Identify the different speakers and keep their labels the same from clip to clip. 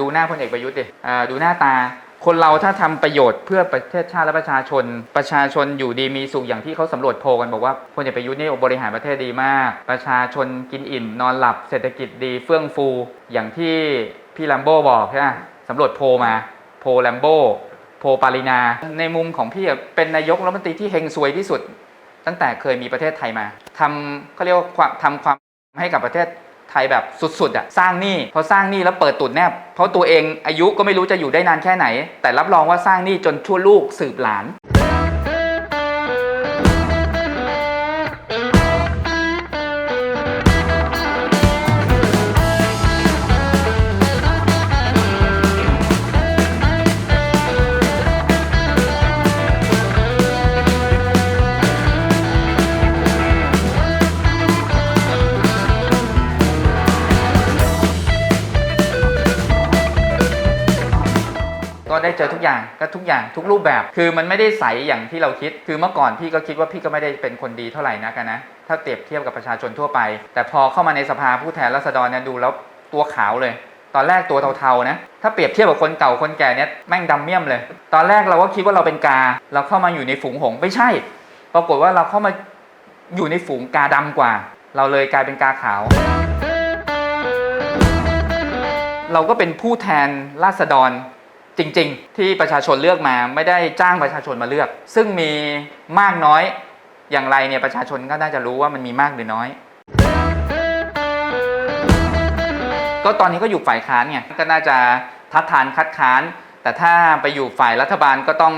Speaker 1: ดูหน้าพลเอกประยุทธ์ดิอ่าดูหน้าตา คนเราถ้าทำประโยชน์เพื่อประเทศชาติและประชาชน ประชาชนอยู่ดีมีสุขอย่างที่เขาสำรวจโพกันบอกว่าพลเอกประยุทธ์นี่บริหารประเทศดีมาก ประชาชนกินอิ่ม นอนหลับ เศรษฐกิจดีเฟื่องฟู อย่างที่พี่ลัมโบ้บอกใช่ไหมสำรวจโพมา โพลแลมโบ้โพปารินา ในมุมของพี่เป็นนายกรัฐมนตรีที่เฮงซวยที่สุด ตั้งแต่เคยมีประเทศไทยมาทำเขาเรียกว่าทำความให้กับประเทศ ไทยแบบสุดๆอะสร้างหนี้พอสร้างหนี้แล้วเปิดตุดแนบเพราะตัวเองอายุก็ไม่รู้จะอยู่ได้นานแค่ไหน แต่รับรองว่าสร้างหนี้จนชั่วลูกสืบหลาน ได้เจอทุกอย่างก็ทุกอย่างทุกรูปแบบ คือมันไม่ได้ใสอย่างที่เราคิด คือเมื่อก่อนพี่ก็คิดว่าพี่ก็ไม่ได้เป็นคนดีเท่าไหร่นักนะ ถ้าเปรียบเทียบกับประชาชนทั่วไป แต่พอเข้ามาในสภาผู้แทนราษฎรเนี่ยดูแล้วตัวขาวเลย ตอนแรกตัวเทาๆนะ ถ้าเปรียบเทียบกับคนเก่าคนแก่เนี่ยแม่งดำเมี่ยมเลย ตอนแรกเราก็คิดว่าเราเป็นกา เราเข้ามาอยู่ในฝูงหงไม่ใช่ ปรากฏว่าเราเข้ามาอยู่ในฝูงกาดำกว่า เราเลยกลายเป็นกาขาวเราก็เป็นผู้แทนราษฎร จริง ๆ ที่ประชาชนเลือกมาไม่ได้จ้างประชาชนมาเลือก ซึ่งมีมากน้อยอย่างไรเนี่ยประชาชนก็น่าจะรู้ว่ามันมีมากหรือน้อย ก็ตอนนี้ก็อยู่ฝ่ายค้านไงก็น่าจะทัดทานคัดค้าน แต่ถ้าไปอยู่ฝ่ายรัฐบาลก็ต้อง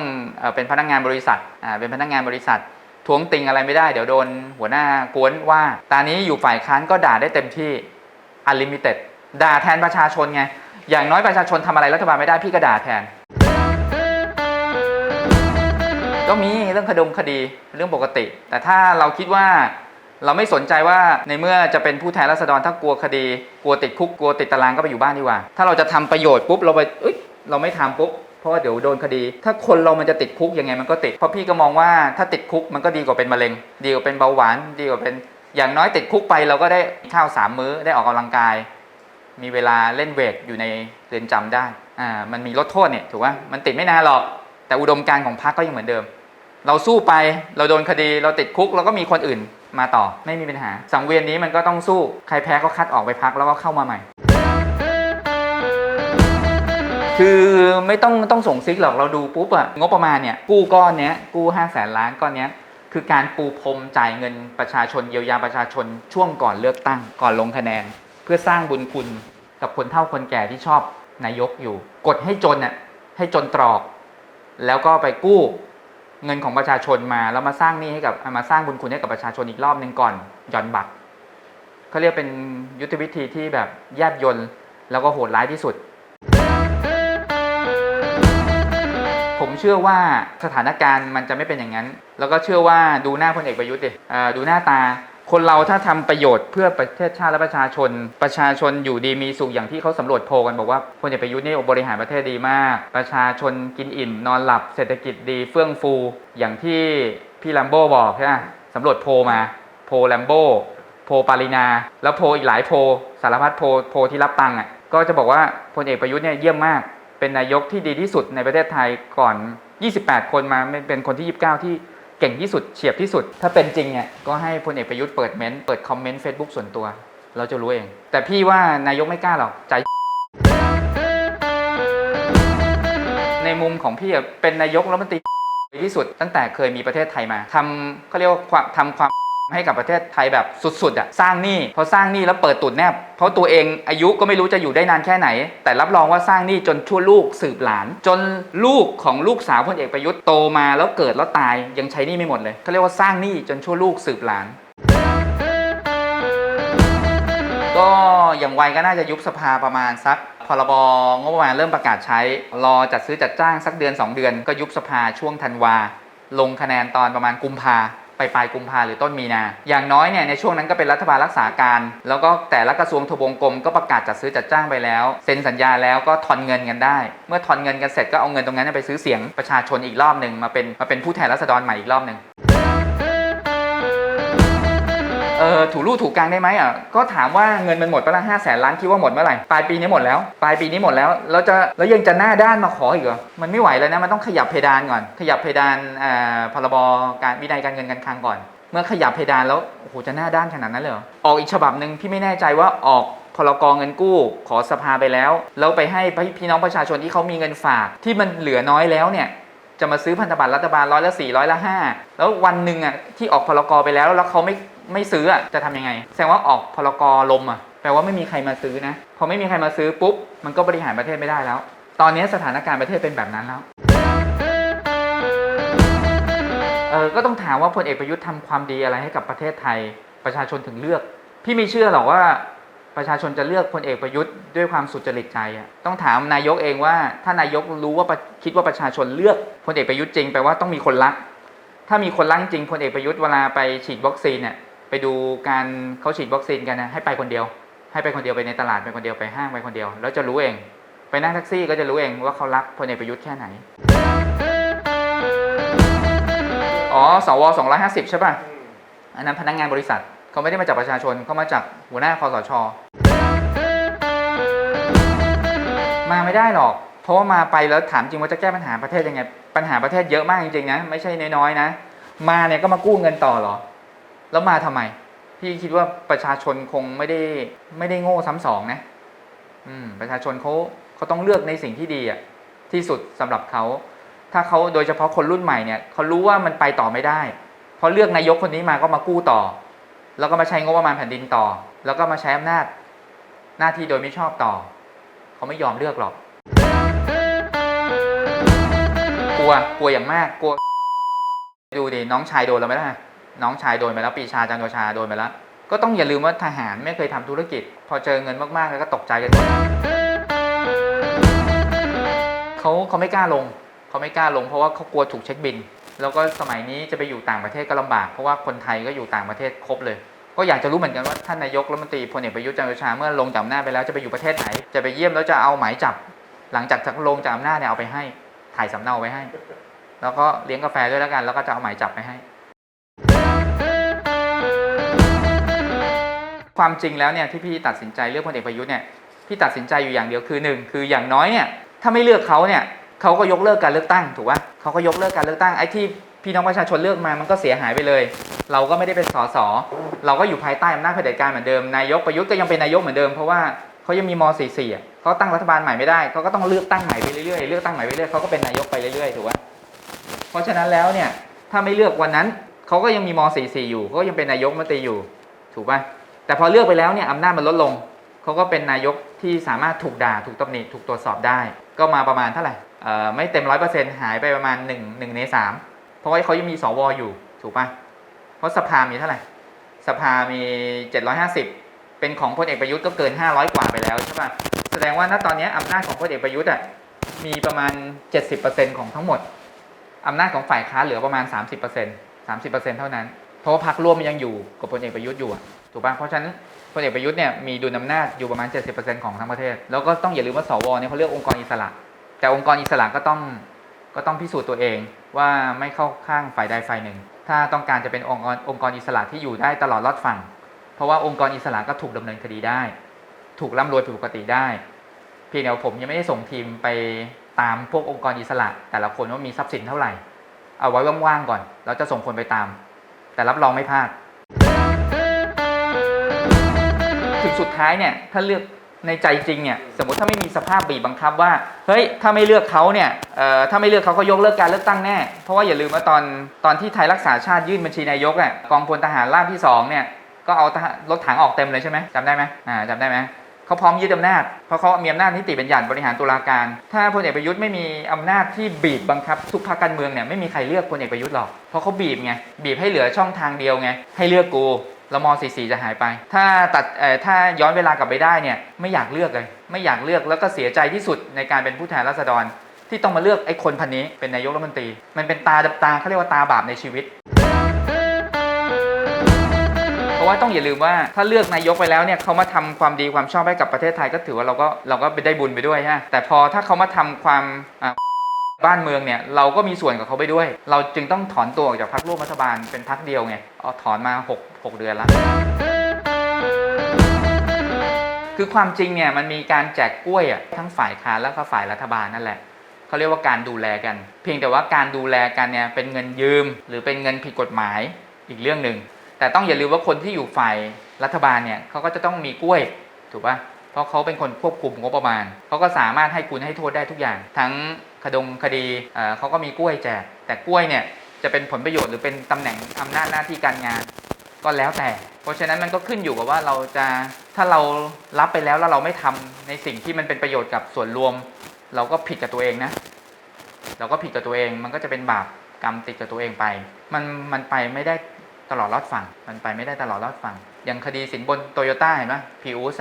Speaker 1: เป็นพนักงานบริษัทเป็นพนักงานบริษัททวงติงอะไรไม่ได้เดี๋ยวโดนหัวหน้ากวนว่า ตอนนี้อยู่ฝ่ายค้านก็ด่าได้เต็มที่ unlimited ด่าแทนประชาชนไง อย่างน้อยประชาชนทำอะไรรัฐบาลไม่ได้พี่ก็ด่าแทน ก็มีเรื่องคดมคดีเรื่องปกติ แต่ถ้าเราคิดว่าเราไม่สนใจว่าในเมื่อจะเป็นผู้แทนราษฎรถ้ากลัวคดี กลัวติดคุกกลัวติดตารางก็ไปอยู่บ้านดีกว่า ถ้าเราจะทำประโยชน์ปุ๊บเราไปเอ้ยเราไม่ทำปุ๊บเพราะว่าเดี๋ยวโดนคดี ถ้าคนเรามันจะติดคุกยังไงมันก็ติด เพราะพี่ก็มองว่าถ้าติดคุกมันก็ดีกว่าเป็นมะเร็ง ดีกว่าเป็นเบาหวาน ดีกว่าเป็น อย่างน้อยติดคุกไปเราก็ได้ข้าวสามมื้อได้ออกกำลังกาย มีเวลาเล่นเวทอยู่ในเรือนจำได้อ่ามันมีลดโทษเนี่ยถูกว่ามันติดไม่นานหรอก แต่อุดมการณ์ของพรรคก็ยังเหมือนเดิม เราสู้ไปเราโดนคดีเราติดคุกเราก็มีคนอื่นมาต่อไม่มีปัญหา สังเวียนนี้มันก็ต้องสู้ใครแพ้ก็คัดออกไปพักแล้วก็เข้ามาใหม่ คือไม่ต้องต้องส่งซิกหรอกเราดูปุ๊บอะงบประมาณเนี่ยกู้ก้อนเนี้ยกู้5 0 0แสนล้านก้อนเนี้ยคือการปูพรมจ่ายเงินประชาชนเยียวยาประชาชนช่วงก่อนเลือกตั้งก่อนลงคะแนน เพื่อสร้างบุญคุณกับคนเฒ่าคนแก่ที่ชอบนายกอยู่ กดให้จนน่ะให้จนตรอก แล้วก็ไปกู้เงินของประชาชนมาแล้วมาสร้างหนี้ให้กับมาสร้างบุญคุณให้กับประชาชนอีกรอบหนึ่งก่อนหย่อนบัตรเขาเรียกเป็นยุทธวิธีที่แบบแยบยนแล้วก็โหดร้ายที่สุด ผมเชื่อว่าสถานการณ์มันจะไม่เป็นอย่างนั้น แล้วก็เชื่อว่าดูหน้าพลเอกประยุทธ์ดิอ่าดูหน้าตา คนเราถ้าทำประโยชน์เพื่อประเทศชาติและประชาชน ประชาชนอยู่ดีมีสุขอย่างที่เขาสำรวจโพกันบอกว่าพลเอกประยุทธ์นี่บริหารประเทศดีมาก ประชาชนกินอิ่ม นอนหลับเศรษฐกิจดีเฟื่องฟู อย่างที่พี่ลัมโบ้บอกใช่ไหมสำรวจโพมา โพลแลมโบ้โพปารินา แล้วโพอีกหลายโพสารพัดโพโพที่รับตังค์อะก็จะบอกว่าพลเอกประยุทธ์เนี่ยเยี่ยมมาก เป็นนายกที่ดีที่สุดในประเทศไทยก่อน 28 คนมาเป็นคนที่ 29 ที่ เก่งที่สุดเฉียบที่สุด ถ้าเป็นจริงเนี่ยก็ให้พลเอกประยุทธ์เปิดเม้นต์เปิดคอมเมนต์ Facebook ส่วนตัว เราจะรู้เอง แต่พี่ว่านายกไม่กล้าหรอกใจในมุมของพี่เป็นนายกรัฐมนตรีที่สุดตั้งแต่เคยมีประเทศไทยมาทำเขาเรียกว่าความทำความ ให้กับประเทศไทยแบบสุดๆอะสร้างหนี้พอสร้างหนี้แล้วเปิดตุดแนบเพราะตัวเองอายุก็ไม่รู้จะอยู่ได้นานแค่ไหน แต่รับรองว่าสร้างหนี้จนชั่วลูกสืบหลาน จนลูกของลูกสาวพลเอกประยุทธ์โตมาแล้วเกิดแล้วตายยังใช้หนี้ไม่หมดเลยเขาเรียกว่าสร้างหนี้จนชั่วลูกสืบหลาน ก็อย่างไวก็น่าจะยุบสภาประมาณสักพรบงบประมาณเริ่มประกาศใช้ รอจัดซื้อจัดจ้างสักเดือน 2 เดือน ก็ยุบสภาช่วงธันวาลงคะแนนตอนประมาณกุมภา ไปปลายกุมภาหรือต้นมีนา อย่างน้อยเนี่ยในช่วงนั้นก็เป็นรัฐบาลรักษาการ แล้วก็แต่ละกระทรวงทบวงกรมก็ประกาศจัดซื้อจัดจ้างไปแล้ว เซ็นสัญญาแล้วก็ทอนเงินกันได้ เมื่อทอนเงินกันเสร็จก็เอาเงินตรงนั้นไปซื้อเสียงประชาชนอีกรอบหนึ่งมาเป็นมาเป็นผู้แทนรัษฎรใหม่อีกรอบหนึ่ง อออถูรูถูกกลางได้ไหมอะก็ถามว่าเงินมันหมดไปละห้าแสนล้านคิดว่าหมดเมื่อไหร่ปลายปีนี้หมดแล้วปลายปีนี้หมดแล้วแล้วจะแล้วยังจะหน้าด้านมาขออีกเหรอมันไม่ไหวแล้วนะมันต้องขยับเพดานก่อน ขยับเพดานอ่าพรบการวินัยการเงินการคลังก่อน เมื่อขยับเพดานแล้วโอ้โหจะหน้าด้านขนาดนั้นเลยเหรอออกอีกฉบับหนึ่งพี่ไม่แน่ใจว่าออกพรกองเงินกู้ขอสภาไปแล้วแล้วไปให้พี่น้องประชาชนที่เขามีเงินฝากที่มันเหลือน้อยแล้วเนี่ยจะมาซื้อพันธบัตรรัฐบาลร้อยละสี่ร้อยละห้าแล้ววันหนึ่งอะที่ออกพรกไปแล้วแล้วเขาไม่ ไม่ซื้ออะจะทำยังไง แสดงว่าออกพรกลมอะแปลว่าไม่มีใครมาซื้อนะพอไม่มีใครมาซื้อปุ๊บมันก็บริหารประเทศไม่ได้แล้ว ตอนนี้สถานการณ์ประเทศเป็นแบบนั้นแล้วเออก็ต้องถามว่าพลเอกประยุทธ์ทำความดีอะไรให้กับประเทศไทยประชาชนถึงเลือก พี่ไม่เชื่อหรอกว่าประชาชนจะเลือกพลเอกประยุทธ์ด้วยความสุจริตใจอะต้องถามนายกเองว่าถ้านายกรู้ว่าคิดว่าประชาชนเลือกพลเอกประยุทธ์จริงแปลว่าต้องมีคนรัก ถ้ามีคนรักจริงพลเอกประยุทธ์เวลาไปฉีดวัคซีนเนี่ย ไปดูการเขาฉีดวัคซีนกันนะให้ไปคนเดียว ให้ไปคนเดียวไปในตลาดไปคนเดียวไปห้างไปคนเดียว แล้วจะรู้เอง ไปนั่งแท็กซี่ก็จะรู้เองว่าเขารักพลเอกประยุทธ์แค่ไหน อ๋อสว250ใช่ป่ะ อันนั้นพนักงานบริษัทเขาไม่ได้มาจากประชาชนเขามาจากหัวหน้าคอสช มาไม่ได้หรอก เพราะว่ามาไปแล้วถามจริงว่าจะแก้ปัญหาประเทศยังไง ปัญหาประเทศเยอะมากจริงๆนะ ไม่ใช่น้อยๆนะ มาเนี่ยก็มากู้เงินต่อหรอ แล้วมาทำไม พี่คิดว่าประชาชนคงไม่ได้ไม่ได้โง่ซ้ำสองนะ อืม ประชาชนเขาเขาต้องเลือกในสิ่งที่ดีอะที่สุดสำหรับเขา ถ้าเขาโดยเฉพาะคนรุ่นใหม่เนี่ยเขารู้ว่ามันไปต่อไม่ได้พอเลือกนายกคนนี้มาก็มากู้ต่อ แล้วก็มาใช้งบประมาณแผ่นดินต่อ แล้วก็มาใช้อำนาจ หน้าที่โดยไม่ชอบต่อ เขาไม่ยอมเลือกหรอก กลัว กลัวอย่างมาก กลัว ดูดิ น้องชายโดนแล้วไหมล่ะ น้องชายโดนไปแล้วปีชาจันโอชาโดนไปแล้ว ก็ต้องอย่าลืมว่าทหารไม่เคยทำธุรกิจ พอเจอเงินมากๆแล้วก็ตกใจกันเขาเขาไม่กล้าลงเขาไม่กล้าลงเพราะว่าเขากลัวถูกเช็คบิน แล้วก็สมัยนี้จะไปอยู่ต่างประเทศก็ลำบาก เพราะว่าคนไทยก็อยู่ต่างประเทศครบเลย ก็อยากจะรู้เหมือนกันว่าท่านนายกรัฐมนตรีพลเอกประยุทธ์จันทร์โอชาเมื่อลงจากอำนาจไปแล้วจะไปอยู่ประเทศไหน จะไปเยี่ยมแล้วจะเอาหมายจับ หลังจากจากลงจากอำนาจเนี่ยเอาไปให้ถ่ายสำเนาไว้ให้ แล้วก็เลี้ยงกาแฟด้วยแล้วกัน แล้วก็จะเอาหมายจับไปให้ ความจริงแล้วเนี่ยที่พี่ตัดสินใจเลือกพลเอกประยุทธ์เนี่ยพี่ตัดสินใจอยู่อย่างเดียวคือหนึ่งคืออย่างน้อยเนี่ยถ้าไม่เลือกเขาเนี่ยเขาก็ยกเลิกการเลือกตั้งถูกป่ะเขาก็ยกเลิกการเลือกตั้งไอ้ที่พี่น้องประชาชนเลือกมามันก็เสียหายไปเลย เราก็ไม่ได้เป็นสสเราก็อยู่ภายใต้อำนาจเผด็จการเหมือนเดิมนายกประยุทธ์ก็ยังเป็นนายกเหมือนเดิมเพราะว่าเขายังมีม .44 อะเขาตั้งรัฐบาลใหม่ไม่ได้เขาก็ต้องเลือกตั้งใหม่ไปเรื่อยๆเลือกตั้งใหม่ไปเรื่อยเขาก็เป็นนายกไปเรื่อยๆถูกป่ะเพราะฉะนั้นแล้วเนี่ยถ้าไม่เลือกวันนั้นเขาก็ยังมีม .44 อยู่เขาก็ยังเป็นนายกมตรีอยู่ ถูกป่ะ แต่พอเลือกไปแล้วเนี่ยอำนาจมันลดลงเขาก็เป็นนายกที่สามารถถูกด่าถูกตำหนิถูกตรวจสอบได้ ก็มาประมาณเท่าไหร่ไม่เต็มร้อยเปอร์เซ็นต์หายไปประมาณ1นึ่งหนึ่งในสามเพราะว่าเขายังมีสวอยู่ถูกปะเพราะสภามีเท่าไหร่สภามี 750 เป็นของพลเอกประยุทธ์ก็เกิน 500 กว่าไปแล้วใช่ปะแสดงว่าณตอนนี้อำนาจของพลเอกประยุทธ์อะมีประมาณ 70%ของทั้งหมดอำนาจของฝ่ายค้าเหลือประมาณ 30% 30%เท่านั้น เพราะว่าพรรคร่วมยังอยู่กับพลเอกประยุทธ์อยู่อะ ถูกปะเพราะฉะนั้นพลเอกประยุทธ์เนี่ยมีดุลอำนาจอยู่ประมาณ 70%ของทั้งประเทศ แล้วก็ต้องอย่าลืมว่าสวเนี่ยเขาเลือกองค์กรอิสระ แต่องค์กรอิสระก็ต้องก็ต้องพิสูจน์ตัวเองว่าไม่เข้าข้างฝ่ายใดฝ่ายหนึ่ง ถ้าต้องการจะเป็นองค์กรองค์กรอิสระที่อยู่ได้ตลอดรอดฝั่ง เพราะว่าองค์กรอิสระก็ถูกดำเนินคดีได้ ถูกร่ำรวยผิดปกติได้เพียงแต่ว่าผมยังไม่ได้ส่งทีมไปตามพวกองค์กรอิสระ แต่ละคนว่ามีทรัพย์สินเท่าไหร่ เอาไว้ว่างๆก่อนแล้วจะส่งคนไปตาม แต่รับรองไม่พลาด สุดท้ายเนี่ยถ้าเลือกในใจจริงเนี่ยสมมติถ้าไม่มีสภาพบีบบังคับว่าเฮ้ยถ้าไม่เลือกเขาเนี่ยถ้าไม่เลือกเขาก็ยกเลิกการเลือกตั้งแน่ เพราะว่าอย่าลืมว่าตอนตอนที่ไทยรักษาชาติยื่นบัญชีนายกอะกองพลทหารราบที่สองเนี่ยก็เอารรถถังออกเต็มเลยใช่ไหมจำได้ไหมอ่าจำได้ไหมเขาพร้อมยึดอำนาจเพราะเขามีอำนาจนิติบัญญัติบริหารตุลาการ ถ้าพลเอกประยุทธ์ไม่มีอำนาจที่บีบบังคับทุกพรรคการเมืองเนี่ยไม่มีใครเลือกพลเอกประยุทธ์หรอกเพราะเขาบีบไงบีบให้เหลือช่องทางเดียวไงให้เลือกกู แล้วม .44 จะหายไป ถ้าตัดถ้าย้อนเวลากลับไปได้เนี่ยไม่อยากเลือกเลย ไม่อยากเลือกแล้วก็เสียใจที่สุดในการเป็นผู้แทนราษฎร ที่ต้องมาเลือกไอ้คนพันนี้เป็นนายกรัฐมนตรี มันเป็นตาดับตาเขาเรียกว่าตาบาปในชีวิตเพราะว่าต้องอย่าลืมว่าถ้าเลือกนายกไปแล้วเนี่ยเขามาทำความดีความชอบให้กับประเทศไทยก็ถือว่าเราก็เราก็ไปได้บุญไปด้วยฮะแต่พอถ้าเขามาทำความ บ้านเมืองเนี่ยเราก็มีส่วนกับเขาไปด้วย เราจึงต้องถอนตัวออกจากพรรคร่วมรัฐบาลเป็นพรรคเดียวไงเอาถอนมา 6 6 เดือนล้วคือความจริงเนี่ยมันมีการแจกกล้วยอะทั้งฝ่ายค้านแล้วก็ฝ่ายรัฐบาลนั่นแหละเขาเรียกว่าการดูแลกัน เพียงแต่ว่าการดูแลกันเนี่ยเป็นเงินยืม หรือเป็นเงินผิดกฎหมายอีกเรื่องหนึ่งแต่ต้องอย่าลืมว่าคนที่อยู่ฝ่ายรัฐบาลเนี่ยเขาก็จะต้องมีกล้วยถูกปะเพราะเขาเป็นคนควบคุมงบประมาณเขาก็สามารถให้คุณให้โทษได้ทุกอย่าง ทั้ง คดงคดีเขาก็มีกล้วยแจก แต่กล้วยเนี่ยจะเป็นผลประโยชน์หรือเป็นตำแหน่งอำนาจหน้าที่การงาน ก็แล้วแต่ เพราะฉะนั้นมันก็ขึ้นอยู่กับว่าเราจะถ้าเรารับไปแล้วแล้วเราไม่ทำในสิ่งที่มันเป็นประโยชน์กับส่วนรวม เราก็ผิดกับตัวเองนะ เราก็ผิดกับตัวเองมันก็จะเป็นบาปกรรมติดกับตัวเองไป มันมันไปไม่ได้ตลอดรอดฝั่งมันไปไม่ได้ตลอดรอดฝั่งอย่างคดีสินบนโตโยต้าเห็นไหมพีอูส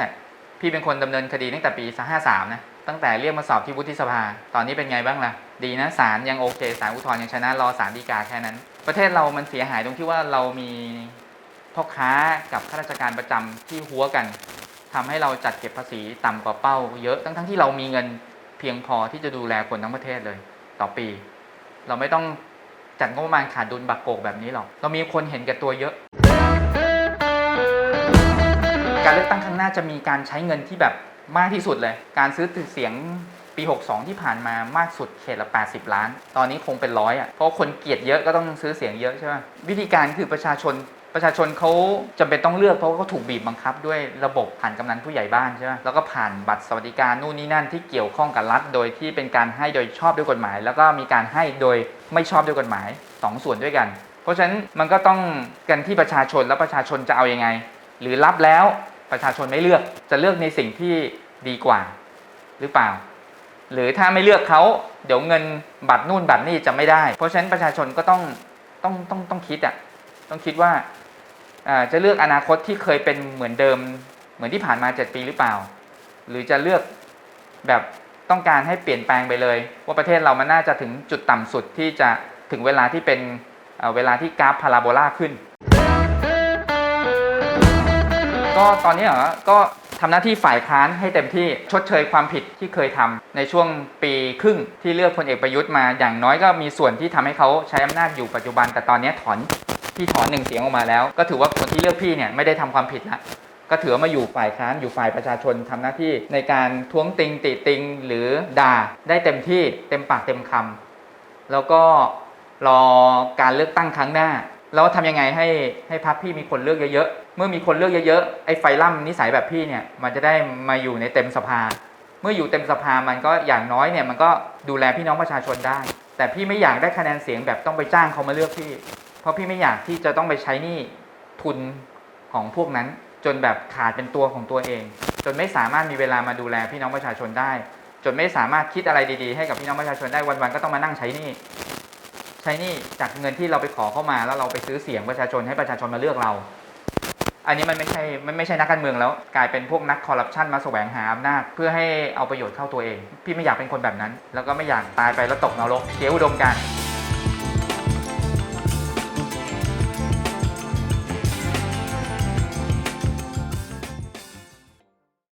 Speaker 1: พี่เป็นคนดำเนินคดีตั้งแต่ปี53นะ ตั้งแต่เรียกมาสอบที่วุฒิสภา ตอนนี้เป็นไงบ้างล่ะ ดีนะศาลยังโอเคศาลอุทธรณ์ยังชนะรอศาลฎีกาแค่นั้น ประเทศเรามันเสียหายตรงที่ว่าเรามีพ่อค้ากับข้าราชการประจำที่หัวกันทำให้เราจัดเก็บภาษีต่ำกว่าเป้า เยอะทั้งทั้งๆที่เรามีเงินเพียงพอที่จะดูแลคนทั้งประเทศเลย ต่อปี เราไม่ต้องจัดงบประมาณขาดดุลบักโกกแบบนี้หรอกเรามีคนเห็นแก่ตัวเยอะ การเลือกตั้งครั้งหน้าจะมีการใช้เงินที่แบบ มากที่สุดเลย การซื้อเสียงปี 62 ที่ผ่านมามากสุดเขตละ 80 ล้าน ตอนนี้คงเป็นร้อยอะ เพราะคนเกลียดเยอะก็ต้องซื้อเสียงเยอะใช่ไหมวิธีการคือประชาชนประชาชนเขาจำเป็นต้องเลือกเพราะว่าเขาถูกบีบบังคับด้วยระบบผ่านกำนันผู้ใหญ่บ้านใช่ไหมแล้วก็ผ่านบัตรสวัสดิการนู่นนี่นั่นที่เกี่ยวข้องกับรัฐโดยที่เป็นการให้โดยชอบด้วยกฎหมาย แล้วก็มีการให้โดยไม่ชอบด้วยกฎหมายสองส่วนด้วยกัน เพราะฉะนั้นมันก็ต้องกันที่ประชาชนแล้วประชาชนจะเอาอยัางไง หรือรับแล้ว ประชาชนไม่เลือกจะเลือกในสิ่งที่ดีกว่าหรือเปล่า หรือถ้าไม่เลือกเขาเดี๋ยวเงินบัตรนู่นบัตรนี่จะไม่ได้ เพราะฉะนั้นประชาชนก็ต้องต้องต้องต้องคิดอะต้องคิดว่าจะเลือกอนาคตที่เคยเป็นเหมือนเดิม เหมือนที่ผ่านมา 7 ปีหรือเปล่า หรือจะเลือกแบบต้องการให้เปลี่ยนแปลงไปเลย ว่าประเทศเรามันน่าจะถึงจุดต่ำสุดที่จะถึงเวลาที่เป็นเวลาที่กราฟพาราโบลาขึ้น ก็ตอนนี้เหรอก็ทำหน้าที่ฝ่ายค้านให้เต็มที่ชดเชยความผิดที่เคยทำในช่วงปีครึ่งที่เลือกพลเอกประยุทธ์มา อย่างน้อยก็มีส่วนที่ทำให้เขาใช้อำนาจอยู่ปัจจุบัน แต่ตอนนี้ถอนที่ถอนหนึ่งเสียงออกมาแล้ว ก็ถือว่าคนที่เลือกพี่เนี่ยไม่ได้ทำความผิดละก็ถือว่ามาอยู่ฝ่ายค้านอยู่ฝ่ายประชาชนทำหน้าที่ในการท้วงติงติติงหรือด่าได้เต็มที่เต็มปากเต็มคำแล้วก็รอการเลือกตั้งครั้งหน้า แล้วทำยังไงให้ให้พักพี่มีคนเลือกเยอะๆ เมื่อมีคนเลือกเยอะๆ ไอ้ไฟล่ำนิสัยแบบพี่เนี่ย มันจะได้มาอยู่ในเต็มสภา เมื่ออยู่เต็มสภามันก็อย่างน้อยเนี่ยมันก็ดูแลพี่น้องประชาชนได้ แต่พี่ไม่อยากได้คะแนนเสียงแบบต้องไปจ้างเขามาเลือกพี่ เพราะพี่ไม่อยากที่จะต้องไปใช้หนี้ทุนของพวกนั้น จนแบบขาดเป็นตัวของตัวเอง จนไม่สามารถมีเวลามาดูแลพี่น้องประชาชนได้ จนไม่สามารถคิดอะไรดีๆ ให้กับพี่น้องประชาชนได้วันๆก็ต้องมานั่งใช้นี้ ใช้หนี่จากเงินที่เราไปขอเข้ามา แล้วเราไปซื้อเสียงประชาชนให้ประชาชนมาเลือกเรา อันนี้มันไม่ใช่มันไม่ใช่นักการเมืองแล้ว กลายเป็นพวกนักคอร์รัปชันมาแสวงหาอำนาจเพื่อให้เอาประโยชน์เข้าตัวเอง พี่ไม่อยากเป็นคนแบบนั้น แล้วก็ไม่อยากตายไปแล้วตกนรกเสียอุดมการณ์